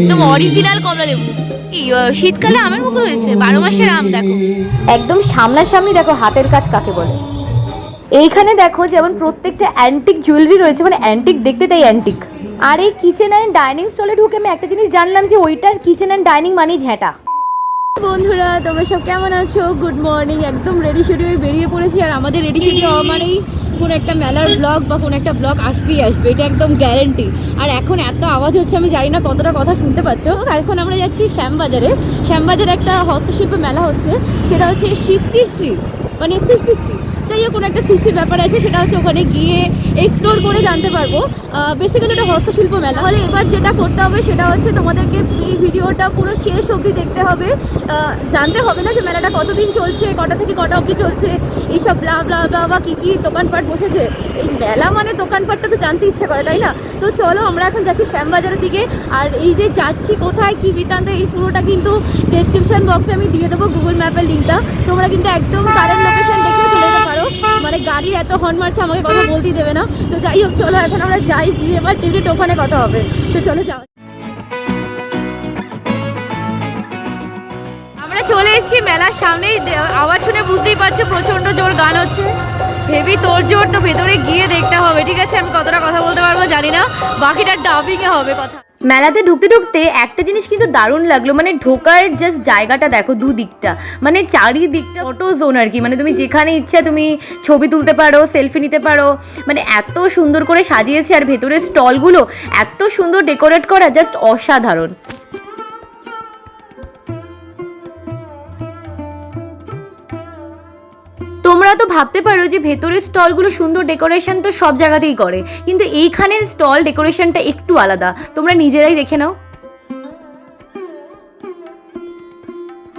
একদম অরিজিনাল কমলা লেবু। শীতকালে আমের মুখ রয়েছে বারো মাসের আম দেখো। একদম সামনাসামনি দেখো হাতের কাজ কাকে বলে। এইখানে দেখো যেমন প্রত্যেকটা অ্যান্টিক জুয়েলারি রয়েছে মানে অ্যান্টিক দেখতে তাই অ্যান্টিক আর এই কিচেন অ্যান্ড ডাইনিং স্টলে ঢুকে আমি একটা জিনিস জানলাম যে ওইটার কিচেন অ্যান্ড ডাইনিং মানেই ঝেঁটা। বন্ধুরা তোমরা সব কেমন আছো? গুড মর্নিং একদম রেডি শুডি হয়ে বেরিয়ে পড়েছি আর আমাদের রেডি শুডি হওয়া মানেই কোনো একটা মেলার ব্লগ বা কোনো একটা ব্লগ আসবেই আসবে, এটা একদম গ্যারেন্টি আর এখন এত আওয়াজ হচ্ছে, আমি জানি না কতটা কথা শুনতে পাচ্ছ। এখন আমরা যাচ্ছি শ্যামবাজারে। শ্যামবাজারে একটা হস্তশিল্প মেলা হচ্ছে, সেটা হচ্ছে সৃষ্টিশ্রী মানে সৃষ্টি শ্রী যাই হোক কোনো একটা সৃষ্টির ব্যাপার আছে, সেটা হচ্ছে ওখানে গিয়ে এক্সপ্লোর করে জানতে পারব। বেসিক্যালি ওটা হস্তশিল্প মেলা। হলে এবার যেটা করতে হবে, সেটা হচ্ছে তোমাদেরকে এই ভিডিওটা পুরো শেষ অবধি দেখতে হবে। জানতে হবে না যে মেলাটা কতদিন চলছে, কটা থেকে কটা অবধি চলছে, এইসব ব্লা ব্লা ব্লা বা কী কী দোকানপাট বসেছে। এই মেলা মানে দোকানপাটটা তো জানতে ইচ্ছা করে, তাই না? তো চলো আমরা এখন যাচ্ছি শ্যামবাজারের দিকে। আর এই যে যাচ্ছি কোথায়, কী বৃত্তান্ত, এই পুরোটা কিন্তু ডেসক্রিপশন বক্সে আমি দিয়ে দেবো গুগল ম্যাপের লিঙ্কটা তোমরা কিন্তু একদম কারেন্ট লোকেশন মানে গাড়ির এত হর্ন মারছে, আমাকে কথা বলতেই দেবে না। তো যাই হোক, চলো এখন আমরা যাই গিয়ে, এবার টিকিট ওখানে কথা হবে? তো চলো যাও আমরা চলে এসেছি মেলার সামনেই। আওয়াজ শুনে বুঝতেই পারছ প্রচণ্ড জোর গান হচ্ছে। হেভি তোর জোর, তো ভেতরে গিয়ে দেখতে হবে, ঠিক আছে? আমি কতটা কথা বলতে পারব জানি না। বাকিটা ডাবিং এ হবে কথা। মেলাতে ঢুকতে ঢুকতে একটা জিনিস কিন্তু দারুণ লাগল মানে ঢোকার জাস্ট জায়গাটা দেখো দুদিকটা মানে চারিদিকটা ফটো জোন আর কি মানে তুমি যেখানে ইচ্ছা তুমি ছবি তুলতে পারো সেলফি নিতে পারো মানে এত সুন্দর করে সাজিয়েছে আর ভেতরের স্টলগুলো এত সুন্দর ডেকোরেট করা জাস্ট অসাধারণ। তোমরা তো ভাবতে পারো যে ভেতরের স্টলগুলো সুন্দর ডেকোরেশন তো সব জায়গাতেই করে, কিন্তু এইখানের স্টল ডেকোরেশনটা একটু আলাদা। তোমরা নিজেরাই দেখে নাও।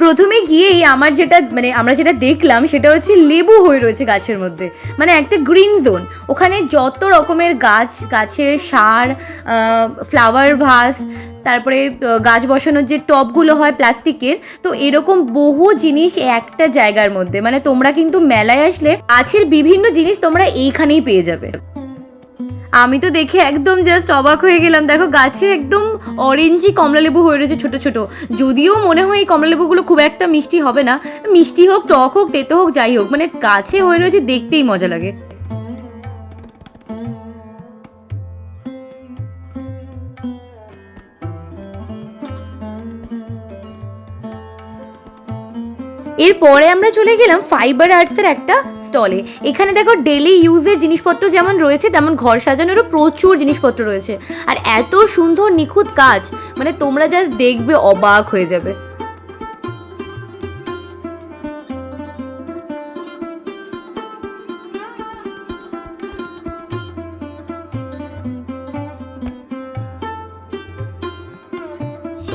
প্রথমে গিয়েই আমার যেটা মানে আমরা যেটা দেখলাম সেটা হচ্ছে লেবু হয়ে রয়েছে গাছের মধ্যে। মানে একটা গ্রিন জোন। ওখানে যত রকমের গাছ, গাছের সার ফ্লাওয়ার ভাস তারপরে গাছ বসানোর যে টবগুলো হয় প্লাস্টিকের, তো এরকম বহু জিনিস একটা জায়গার মধ্যে। মানে তোমরা কিন্তু মেলায় আসলে গাছের বিভিন্ন জিনিস তোমরা এইখানেই পেয়ে যাবে। আমি তো দেখে একদম জাস্ট অবাক হয়ে গেলাম। দেখো গাছে একদম অরেঞ্জই কমলালেবু হয়ে রয়েছে ছোট ছোট। যদিও মনে হয় এই কমলালেবুগুলো খুব একটা মিষ্টি হবে না। মিষ্টি হোক, টক হোক, তেতো হোক, যাই হোক মানে গাছে হয়ে রয়েছে দেখতেই মজা লাগে। এরপরে আমরা চলে গেলাম ফাইবার আর্টসের একটা স্টলে এখানে দেখো ডেলি ইউজের জিনিসপত্র যেমন রয়েছে, তেমন ঘর সাজানোরও প্রচুর জিনিসপত্র রয়েছে। আর এত সুন্দর নিখুঁত কাজ মানে তোমরা যা দেখবে অবাক হয়ে যাবে।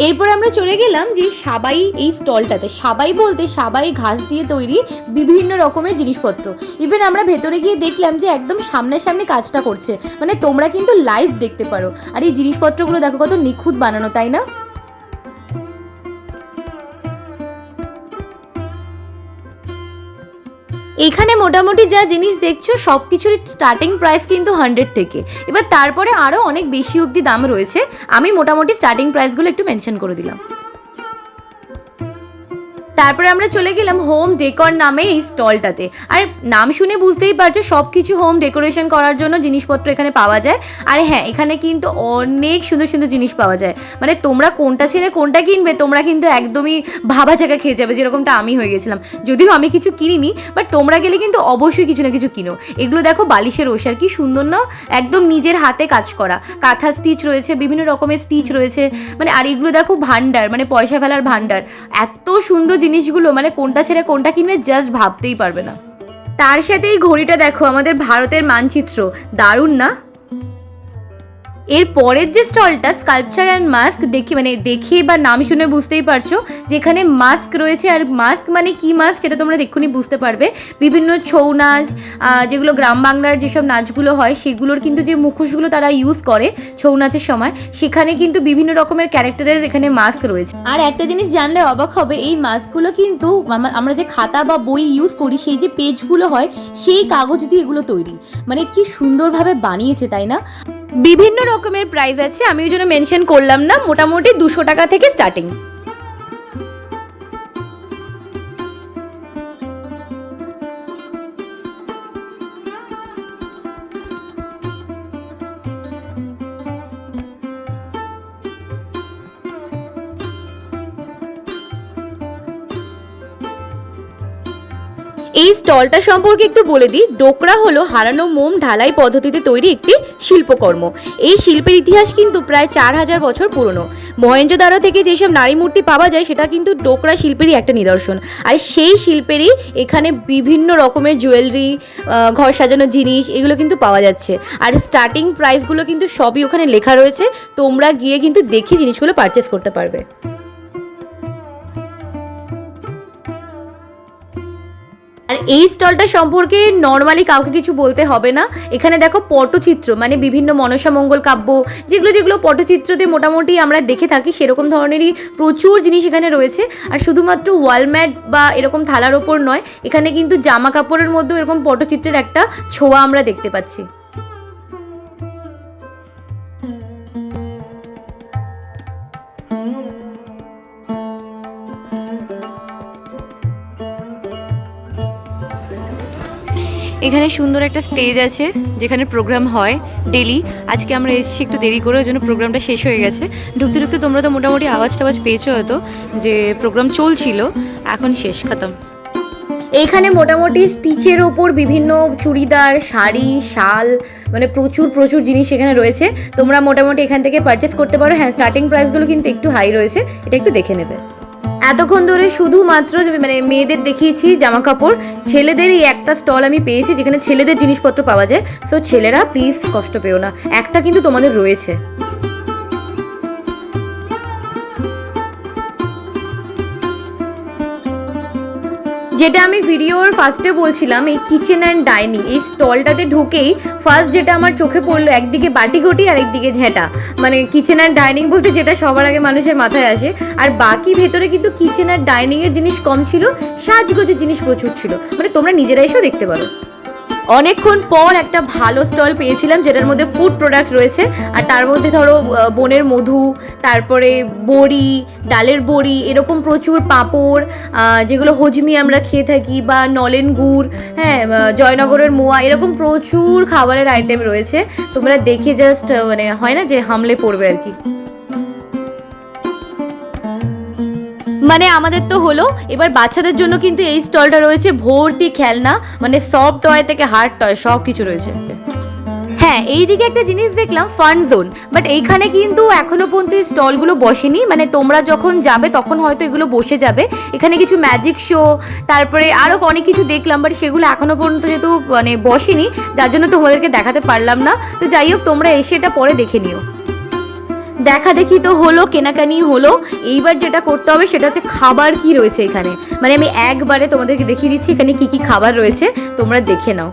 এরপর আমরা চলে গেলাম যে সাবাই এই স্টলটাতে। সাবাই বলতে সাবাই ঘাস দিয়ে তৈরি বিভিন্ন রকমের জিনিসপত্র। ইভেন আমরা ভেতরে গিয়ে দেখলাম যে একদম সামনাসামনি কাজটা করছে। মানে তোমরা কিন্তু লাইভ দেখতে পারো। আর এই জিনিসপত্রগুলো দেখো কত নিখুঁত বানানো, তাই না? এখানে মোটামুটি যা জিনিস দেখছ সব কিছুরই স্টার্টিং প্রাইস কিন্তু হান্ড্রেড থেকে। এবার তারপরে আরও অনেক বেশি অবধি দাম রয়েছে। আমি মোটামুটি স্টার্টিং প্রাইসগুলো একটু মেনশন করে দিলাম। তারপরে আমরা চলে গেলাম হোম ডেকর নামে এই স্টলটাতে। আর নাম শুনে বুঝতেই পারছ সব কিছু হোম ডেকোরেশন করার জন্য জিনিসপত্র এখানে পাওয়া যায়। আর হ্যাঁ এখানে কিন্তু অনেক সুন্দর সুন্দর জিনিস পাওয়া যায়। মানে তোমরা কোনটা ছেড়ে কোনটা কিনবে, তোমরা কিন্তু একদমই ভাবা জায়গা খেয়ে যাবে, যেরকমটা আমি হয়ে গেছিলাম। যদিও আমি কিছু কিনিনি বাট তোমরা গেলে কিন্তু অবশ্যই কিছু না কিছু কিনো। এগুলো দেখো বালিশের ওষার, কি সুন্দর না? একদম নিজের হাতে কাজ করা। কাঁথা স্টিচ রয়েছে, বিভিন্ন রকমের স্টিচ রয়েছে। মানে আর এগুলো দেখো ভান্ডার মানে পয়সা ফেলার ভান্ডার। এত সুন্দর জিনিসগুলো মানে কোনটা ছেড়ে কোনটা কিনবে জাস্ট ভাবতেই পারবে না। তার সাথে এই ঘড়িটা দেখো, আমাদের ভারতের মানচিত্র। দারুণ না? এর পরের যে স্টলটা স্কাল্পচার অ্যান্ড মাস্ক দেখে মানে দেখে বা নাম শুনে বুঝতেই পারছ, যেখানে মাস্ক রয়েছে। আর মাস্ক মানে কি মাস্ক সেটা তোমরা এক্ষুনি বুঝতে পারবে। বিভিন্ন ছৌ নাচ যেগুলো গ্রাম বাংলার যেসব নাচগুলো হয়, সেগুলোর কিন্তু যে মুখোশগুলো তারা ইউজ করে ছৌ নাচের সময়, সেখানে কিন্তু বিভিন্ন রকমের ক্যারেক্টারের এখানে মাস্ক রয়েছে। আর একটা জিনিস জানলে অবাক হবে, এই মাস্কগুলো কিন্তু আমরা যে খাতা বা বই ইউজ করি, সেই যে পেজগুলো হয়, সেই কাগজ দিয়ে এগুলো তৈরি। মানে কি সুন্দরভাবে বানিয়েছে, তাই না? বিভিন্ন রকমের প্রাইস আছে আমি ওই জন্য মেনশন করলাম না, মোটামুটি দুশো টাকা থেকে স্টার্টিং এই স্টলটা সম্পর্কে একটু বলে দিই। ডোকরা হলো হারানো মোম ঢালাই পদ্ধতিতে তৈরি একটি শিল্পকর্ম। এই শিল্পের ইতিহাস কিন্তু প্রায় চার হাজার বছর পুরনো। মহেঞ্জোদারো থেকে যেসব নারী মূর্তি পাওয়া যায়, সেটা কিন্তু ডোকরা শিল্পেরই একটা নিদর্শন। আর সেই শিল্পেরই এখানে বিভিন্ন রকমের জুয়েলারি ঘর সাজানোর জিনিস এগুলো কিন্তু পাওয়া যাচ্ছে। আর স্টার্টিং প্রাইসগুলো কিন্তু সবই ওখানে লেখা রয়েছে। তোমরা গিয়ে কিন্তু দেখে জিনিসগুলো পারচেস করতে পারবে। আর এই স্টলটা সম্পর্কে নর্মালি কাউকে কিছু বলতে হবে না। এখানে দেখো পটচিত্র মানে বিভিন্ন মনসা মঙ্গল কাব্য, যেগুলো যেগুলো পটচিত্রতে মোটামুটি আমরা দেখে থাকি, সেরকম ধরনেরই প্রচুর জিনিস এখানে রয়েছে। আর শুধুমাত্র ওয়ালম্যাট বা এরকম থালার ওপর নয়, এখানে কিন্তু জামা কাপড়ের মধ্যেও এরকম পটচিত্রের একটা ছোঁয়া আমরা দেখতে পাচ্ছি। এখানে সুন্দর একটা স্টেজ আছে, যেখানে প্রোগ্রাম হয় ডেলি আজকে আমরা এসেছি একটু দেরি করে ওই জন্য প্রোগ্রামটা শেষ হয়ে গেছে। ঢুকতে ঢুকতে তোমরা তো মোটামুটি আওয়াজ টাওয়াজ পেয়েছ হয়তো, যে প্রোগ্রাম চলছিল। এখন শেষ, খতম। এইখানে মোটামুটি স্টিচের ওপর বিভিন্ন চুড়িদার, শাড়ি, শাল মানে প্রচুর প্রচুর জিনিস এখানে রয়েছে। তোমরা মোটামুটি এখান থেকে পারচেস করতে পারো। হ্যাঁ স্টার্টিং প্রাইসগুলো কিন্তু একটু হাই রয়েছে। এটা একটু দেখে নেবে। এতক্ষণ ধরে শুধুমাত্র মানে মেয়েদের দেখিয়েছি জামা কাপড় ছেলেদেরই একটা স্টল আমি পেয়েছি যেখানে ছেলেদের জিনিসপত্র পাওয়া যায়। তো ছেলেরা প্লিজ কষ্ট পেও না। একটা কিন্তু তোমাদের রয়েছে। যেটা আমি ভিডিওর ফার্স্টে বলছিলাম, এই কিচেন অ্যান্ড ডাইনিং এই স্টলটাতে ঢুকেই ফার্স্ট যেটা আমার চোখে পড়ল, একদিকে বাটিঘটি আর একদিকে ঝেঁটা। মানে কিচেন অ্যান্ড ডাইনিং বলতে যেটা সবার আগে মানুষের মাথায় আসে। আর বাকি ভেতরে কিন্তু কিচেন অ্যান্ড ডাইনিংয়ের জিনিস কম ছিল, সাজগোজের জিনিস প্রচুর ছিল। মানে তোমরা নিজেরা এসেও দেখতে পারো। অনেকক্ষণ পর একটা ভালো স্টল পেয়েছিলাম, যেটার মধ্যে ফুড প্রোডাক্ট রয়েছে। আর তার মধ্যে ধরো বনের মধু, তারপরে বড়ি, ডালের বড়ি, এরকম প্রচুর পাঁপড় যেগুলো হজমি আমরা খেয়ে থাকি, বা নলেন গুড় হ্যাঁ জয়নগরের মোয়া, এরকম প্রচুর খাবারের আইটেম রয়েছে। তোমরা দেখে জাস্ট মানে হয় না যে হামলে পড়বে আর কি। মানে আমাদের তো হলো, এবার বাচ্চাদের জন্য কিন্তু এই স্টলটা রয়েছে ভর্তি খেলনা মানে সফট টয় থেকে হার্ড টয় সব কিছু রয়েছে। হ্যাঁ এইদিকে একটা জিনিস দেখলাম ফান জোন বাট এইখানে কিন্তু এখনও পর্যন্ত এই স্টলগুলো বসেনি মানে তোমরা যখন যাবে তখন হয়তো এগুলো বসে যাবে। এখানে কিছু ম্যাজিক শো তারপরে আরও অনেক কিছু দেখলাম বাট সেগুলো এখনও পর্যন্ত যেহেতু মানে বসেনি, যার জন্য তোমাদেরকে দেখাতে পারলাম না। তো যাই হোক, তোমরা এসে এটা পরে দেখে নিও। দেখা দেখি তো হলো, কেনাকানি হলো। এইবার যেটা করতে হবে সেটা হচ্ছে খাবার কি রয়েছে এখানে। মানে আমি একবারে তোমাদেরকে দেখিয়ে দিচ্ছি এখানে কি কি খাবার রয়েছে, তোমরা দেখে নাও।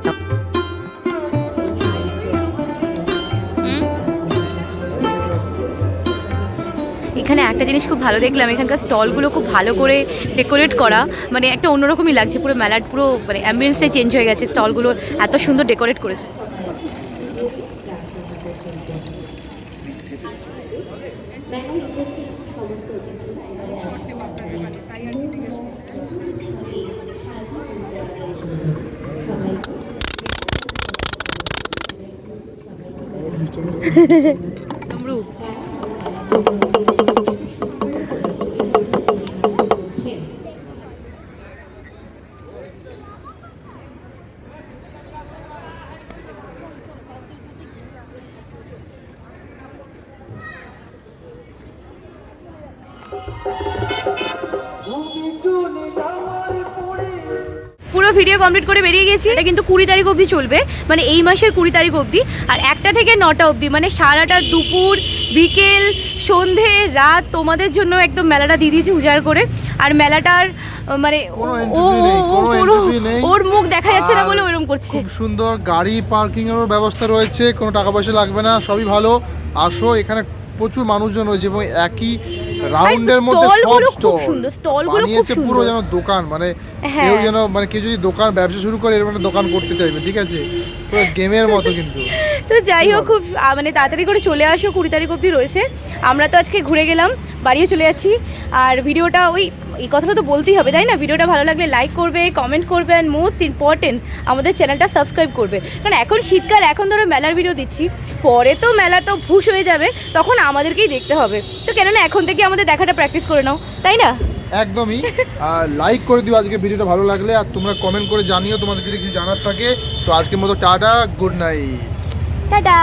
এখানে একটা জিনিস খুব ভালো দেখলাম, এখানকার স্টলগুলো খুব ভালো করে ডেকোরেট করা। মানে একটা অন্যরকমই লাগছে, পুরো মেলার, পুরো মানে অ্যাম্বিয়েন্সটাই চেঞ্জ হয়ে গেছে, স্টলগুলো এত সুন্দর ডেকোরেট করেছে। তমরু পুরো ভিডিও কমপ্লিট করে বেরিয়ে গেছি। এটা কিন্তু কুড়ি তারিখ অবধি চলবে মানে এই মাসের কুড়ি তারিখ অবধি। আর একটা থেকে নটা অবধি মানে সারাটা দুপুর বিকেল সন্ধে রাত তোমাদের জন্য একদম মেলাটা দিয়ে দিয়েছি উজাড় করে। আর মেলাটার মানে ও। ওর মুখ দেখা যাচ্ছে না বলে ওরকম করছে। খুব সুন্দর গাড়ি পার্কিং এরও ব্যবস্থা রয়েছে কোনো টাকা পয়সা লাগবে না সবই ভালো। আসো এখানে প্রচুর মানুষজন রয়েছে এবং একই রাউন্ডের মধ্যে সব খুব স্টল সুন্দর স্টলগুলো খুব সুন্দর পুরো যেন দোকান মানে হ্যাঁ। কেউ যেন মানে কেউ যদি দোকান ব্যবসা শুরু করে এর মানে দোকান করতে চাইবে ঠিক আছে? পুরো গেমের মতো কিন্তু। তো যাই হোক খুব মানে তাড়াতাড়ি করে চলে আসো কুড়ি তারিখ অবধি রয়েছে। আমরা তো আজকে ঘুরে গেলাম বাড়িও চলে যাচ্ছি। আর ভিডিওটা ওই এই কথাটা তো বলতেই হবে তাই না? ভিডিওটা ভালো লাগলে লাইক করবে কমেন্ট করবে অ্যান্ড মোস্ট ইম্পর্টেন্ট আমাদের চ্যানেলটা সাবস্ক্রাইব করবে। কারণ এখন শীতকাল এখন ধরো মেলার ভিডিও দিচ্ছি পরে তো মেলা তো ভুশ হয়ে যাবে তখন আমাদেরকেই দেখতে হবে। তো কেননা এখন থেকে আমাদের দেখাটা প্র্যাকটিস করে নাও তাই না? একদমই। আর লাইক করে দিও আজকে ভিডিওটা ভালো লাগলে আর তোমরা কমেন্ট করে জানিও তোমাদের যদি কিছু জানার থাকে তো আজকের মতো টাটা গুড নাইট টাটা।